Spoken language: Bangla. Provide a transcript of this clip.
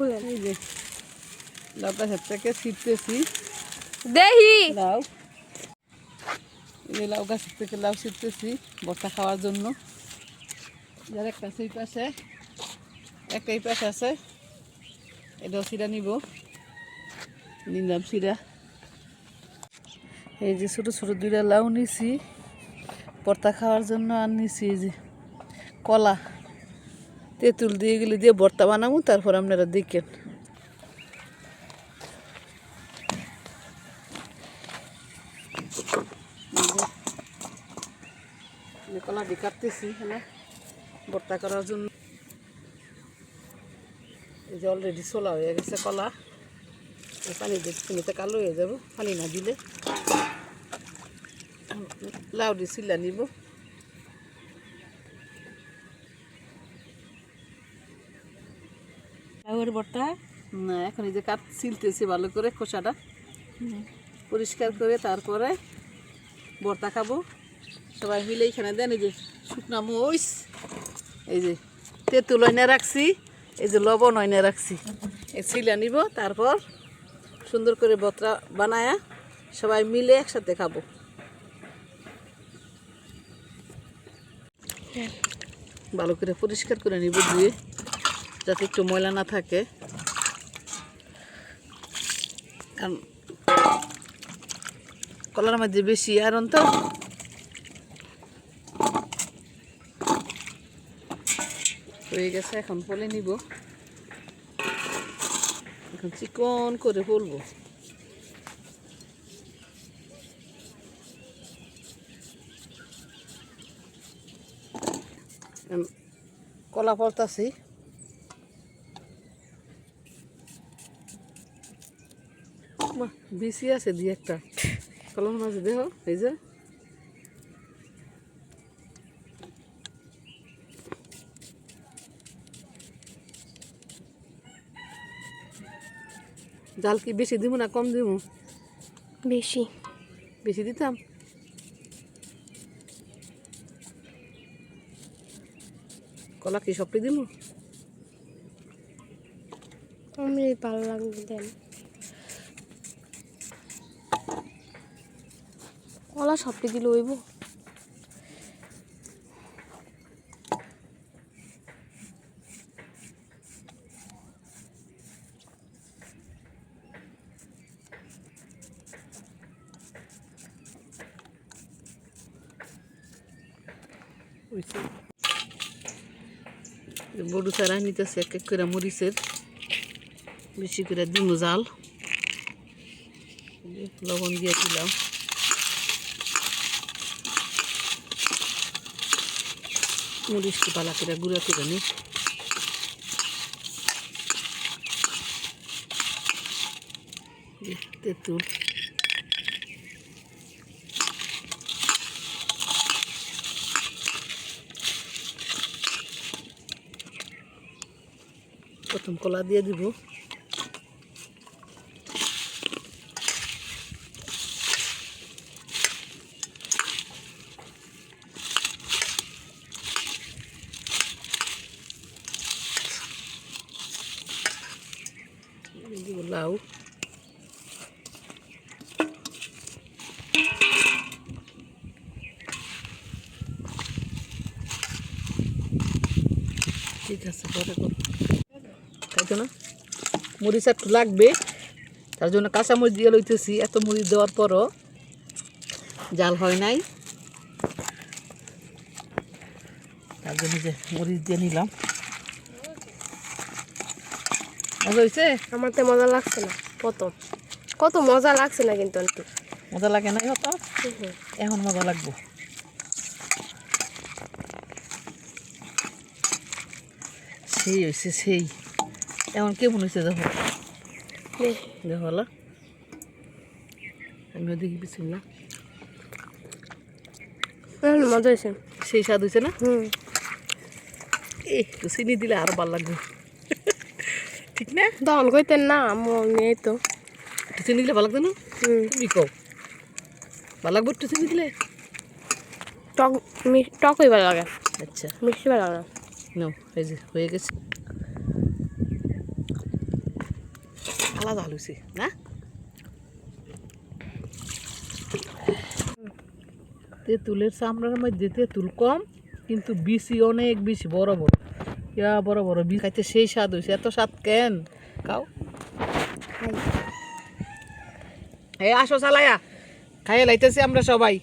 খুলেন। এই যে গাছের থেকে ছিটতেছি। দেহি! লাউ। এই লাউ গাছের থেকে লাউ ছিটতেছি বর্তা খাওয়ার জন্য। যার একটা এই পাশে একটা এই পাশে আছে। এটাও সিরা নিব। নিলাম সিরা এই যে ছোটো ছোটো দুইটা লাউ নিছি। ভর্তা খাওয়ার জন্য আর নিছি এই যে কলা। তেঁতুল দিয়ে গেলে দিয়ে ভর্তা বানাবো, তারপর আপনারা দেখেন। কলা দিয়ে হ্যাঁ ভর্তা করার জন্য। এই যে অলরেডি ছোলা হয়ে গেছে কলা। পানি দিয়ে কালো হয়ে যাব, পানি না দিলে। লাউ দিয়ে চিল্লা নিব। বর্তা না এখন এই যে কাট ছিলতেছি ভালো করে খোসাটা। পরিষ্কার করে তারপরে ভর্তা খাব। সবাই মিলে এখানে দেন এই যে শুকনা মরিচ এই যে তেঁতুল এনে রাখছি এই যে লবণ এনে রাখছি। এই ছিলা নিব তারপর সুন্দর করে ভর্তা বানায়া সবাই মিলে একসাথে খাব। ভালো করে পরিষ্কার করে নিব ধুয়ে। যাতে একটু ময়লা না থাকে। কারণ কলার মধ্যে বেশি আয়রন তো। হয়ে গেছে, এখন ফলে নিব। এখন চিকন করে ফলবো। কলা পড়তাছি বেশি আছে দুই একটা। কলম মাছ দেহ এই যে। জাল কি বেশি দিব না কম দিব বেশি। বেশি দিতাম? কলা কি সবটি দিব আমি ভালো লাগবে দেন। কলা সবটি দিলে হইব। বড়ু সারা নিতেছে, এক এক করে মরিচের। বেশি করে দিমু জাল। লবণ দিয়ে দিলাম। মরিচকে পালা করে গুঁড়া করে নি। তেঁতুল। প্রথম কলা দিয়ে দিব। লাউ ঠিক আছে, পরে তাই না মরিচ একটু লাগবে। তার জন্য কাঁচা মরিচ দিয়ে লইতেছি। এত মরিচ দেওয়ার পরও জাল হয় নাই। তার জন্য যে মরিচ দিয়ে নিলাম। মজা হয়েছে আমার তো মজা লাগছে না প্রথম। কত মজা লাগছে না কিন্তু আন্টি। মজা লাগে না হতো এখন মজা লাগবো। সেই হয়েছে সেই। এখন কেমন হয়েছে দেখো? দেখো হলো। আমিও দেখি পিছিলাম না মজা হয়েছে সেই স্বাদ হয়েছে না? হুম। এই একটু চিনি দিলে আরও ভালো লাগবে। ঠিক না? তখন কইতেন না আমি নেই তো। চিনি দিলে ভালো লাগবে না? তুমি কও। ভালো লাগবে একটু দিলে? টক মি- টক হইবার লাগে। আচ্ছা। মিষ্টি ভালো লাগে। না এই যে হয়ে গেছে। আলাদা হয়েছে না? তেঁতুলের চামড়ার মধ্যে তেঁতুল কম কিন্তু বিচি অনেক বেশি বড় বড়। ইয়া বড় বড় বীজ খাইতে সেই স্বাদ হয়েছে এত স্বাদ কেন? খাও। এ এই আসো চালায়া। খাইয়ে লাইতেছি আমরা সবাই।